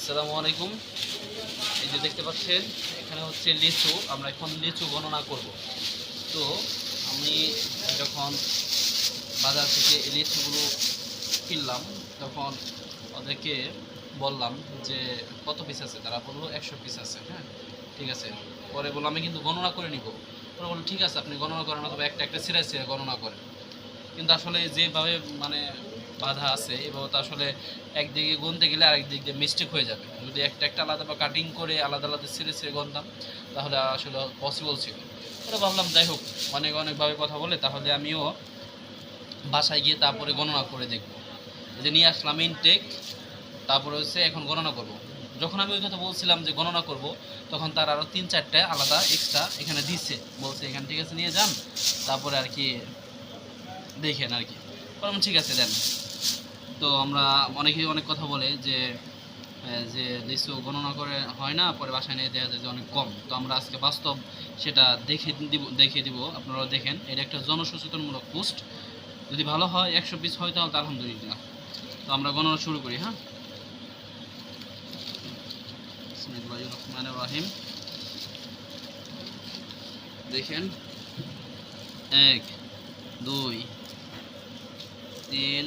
আসসালামু আলাইকুম। এই যে দেখতে পাচ্ছেন, এখানে হচ্ছে লিচু। আমরা এখন লিচু গণনা করব। তো আমি যখন বাজার থেকে এই লিচুগুলো কিনলাম, তখন ওদেরকে বললাম যে, কত পিস আছে? তারা বলল, একশো পিস আছে। হ্যাঁ ঠিক আছে। পরে বলল, আমি কিন্তু গণনা করে নিব। পরে বলল, ঠিক আছে, আপনি গণনা করেন অথবা একটা একটা সিরাজ সিরাজ গণনা করেন। কিন্তু আসলে যেভাবে মানে বাধা আছে এভাবে তো আসলে একদিকে গুনতে গেলে আরেক দিক দিয়ে মিস্টেক হয়ে যাবে। যদি একটা একটা আলাদা বা কাটিং করে আলাদা আলাদা সিরে সিরে গুনতাম, তাহলে আসলে পসিবল ছিল। ওটা ভাবলাম, যাই হোক, অনেক অনেকভাবে কথা বলে তাহলে আমিও বাসায় গিয়ে তারপরে গণনা করে দেখব। যে নিয়ে আসলাম ইনটেক তারপরে হচ্ছে এখন গণনা করব। যখন আমি ওই কথা বলছিলাম যে গণনা করব, তখন তার আরও তিন চারটে আলাদা এক্সট্রা এখানে দিচ্ছে বলছে, এখানে ঠিক আছে নিয়ে যান, তারপরে আর কি দেখেন আর কি। বললাম, ঠিক আছে, দেন। তো আমরা অনেকেই অনেক কথা বলে যে যে লিচু গণনা করে হয় না, পরে বাসায় নিয়ে দেওয়া যায় যে অনেক কম। তো আমরা আজকে বাস্তব সেটা দেখে দিব, দেখিয়ে দিব, আপনারাও দেখেন। এটা একটা জনসচেতনমূলক পোস্ট। যদি ভালো হয়, একশো পিস হয় তাহলে আলহামদুলিল্লাহ। তো আমরা গণনা শুরু করি হ্যাঁ? রহমানির রহিম দেখেন। এক, দুই, তিন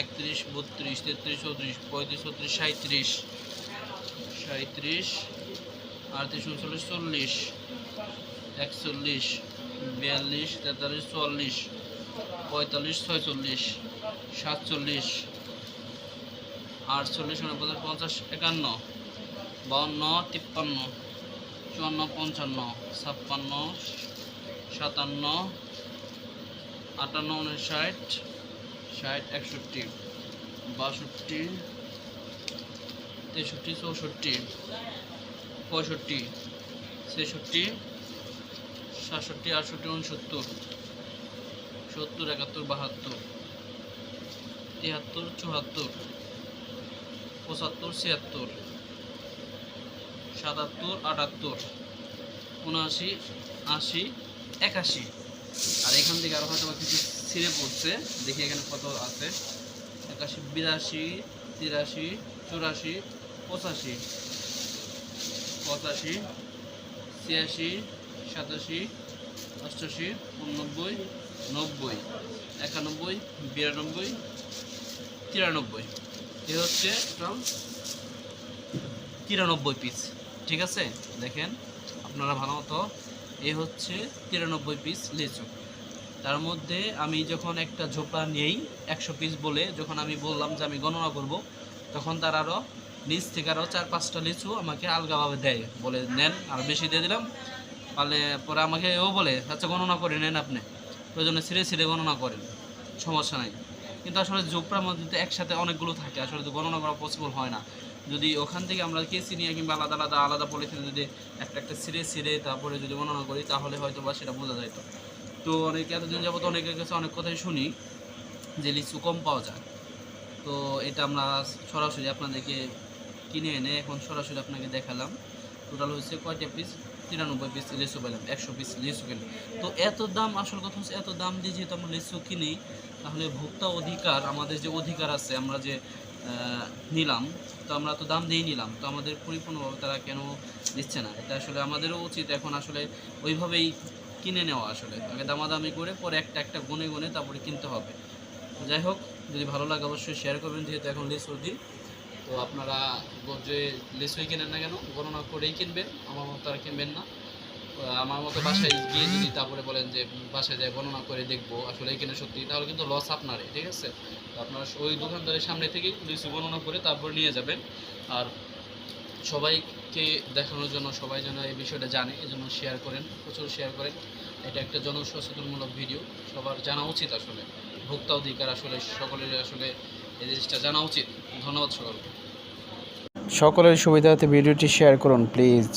একত্রিশ, বত্রিশ, তেত্রিশ, চৌত্রিশ, পঁয়ত্রিশ, ছত্রিশ সাঁত্রিশ সাঁত্রিশ আটত্রিশ, উনচল্লিশ, চল্লিশ। একচল্লিশ, বিয়াল্লিশ, তেতাল্লিশ, চুয়াল্লিশ, পঁয়তাল্লিশ, ছয়চল্লিশ, সাতচল্লিশ, আটচল্লিশ উনপঞ্চাশ পঞ্চাশ, একান্ন, বাউন্ন, তিপ্পান্ন, চুয়ান্ন, পঞ্চান্ন, ছাপ্পান্ন, সাতান্ন, আটান্ন উনষাট ষাট, একষট্টি, বাষট্টি, তেষট্টি, চৌষট্টি, পঁয়ষট্টি, ছেষট্টি, সাতষট্টি, আটষট্টি উনসত্তর সত্তর, একাত্তর, বাহাত্তর, তিয়াত্তর, চুয়াত্তর, পঁচাত্তর, ছিয়াত্তর, সাতাত্তর, আটাত্তর, উনআশি, আশি, একাশি। আর এখান থেকে আরও হয়তো কিছু ছিঁড়ে পড়ছে। দেখি এখানে কত আছে। একাশি, বিরাশি, তিরাশি, চুরাশি, পঁচাশি। পঁচাশি, ছিয়াশি, সাতাশি, অষ্টাশি, উননব্বই, নব্বই, একানব্বই, বিরানব্বই, তিরানব্বই। এ হচ্ছে টোটাল তিরানব্বই পিস ঠিক আছে? দেখেন, আপনারা ভালো মতো এ হচ্ছে তিরানব্বই পিস লিচু তার মধ্যে আমি যখন একটা ঝোপা নেই, একশো পিস বলে যখন আমি বললাম যে আমি গণনা করব, তখন তার আরও নিচ থেকে আরও চার পাঁচটা লিচু আমাকে আলগাভাবে দেয়, বলে, নেন, আর বেশি দিয়ে দিলাম। পারলে পরে আমাকে ও বলে আচ্ছা গণনা করে নেন আপনি। প্রয়োজনে ছিঁড়ে ছিঁড়ে গণনা করেন, সমস্যা নাই। কিন্তু আসলে ঝোপড়ার মধ্যে তো একসাথে অনেকগুলো থাকে, আসলে তো গণনা করা পসিবল হয় না। যদি ওখান থেকে আমরা কেসি নিয়ে কিংবা আলাদা আলাদা আলাদা পলিথিনে যদি একটা একটা ছিঁড়ে ছিঁড়ে তারপরে যদি গণনা করি, তাহলে হয়তো বা সেটা বোঝা যাইতো। তো অনেকে এতদিন যাবত অনেকের কাছে অনেক কথাই শুনি যে লিচু কম পাওয়া যায়। তো এটা আমরা সরাসরি আপনাদেরকে কিনে এনে এখন সরাসরি আপনাকে দেখালাম। টোটাল হচ্ছে কয়টা পিস তিরানব্বই পিস লিচু পেলাম, একশো পিস লিচু কিনলাম। তো এত দাম, আসল কথা হচ্ছে এত দাম দিয়ে যেহেতু আমরা লিচু কিনি, তাহলে ভোক্তা অধিকার, আমাদের যে অধিকার আছে, আমরা যে নিলাম, তো আমরা তো দাম দিয়েই নিলাম। তো আমাদের পরিপূর্ণভাবে তারা কেন দিচ্ছে না? এটা আসলে আমাদেরও উচিত এখন আসলে ওইভাবেই কিনে নেওয়া আসলে। আগে দামাদামি করে পরে একটা একটা গুনে গুনে তারপরে কিনতে হবে। যাই হোক, যদি ভালো লাগে অবশ্যই শেয়ার করবেন, যেহেতু এখন লিচু দিন তো আপনারা যে লিচুই কিনেন না কেন, গণনা করেই কিনবেন। আমার মতো আর কিনবেন না। আমার মতো বাসায় গিয়ে যদি তারপরে বলেন যে বাসায় যায় গণনা করে দেখব, আসলে এখানে সত্যি, তাহলে কিন্তু লস আপনারই, ঠিক আছে? তো আপনারা ওই দোকানদারের সামনে থেকেই লিচু গণনা করে তারপর নিয়ে যাবেন। আর সবাইকে দেখানোর জন্য সবাই যেন এই বিষয়টা জানে এজন্য শেয়ার করেন, প্রচুর শেয়ার করেন। এটা একটা জনসচেতনমূলক ভিডিও সবার জানা উচিত আসলে। ভোক্তা অধিকার আসলে সকলের আসলে এই জিনিসটা জানা উচিত। ধন্যবাদ সকলকে সকলের সুবিধার্থে ভিডিওটি শেয়ার করুন প্লিজ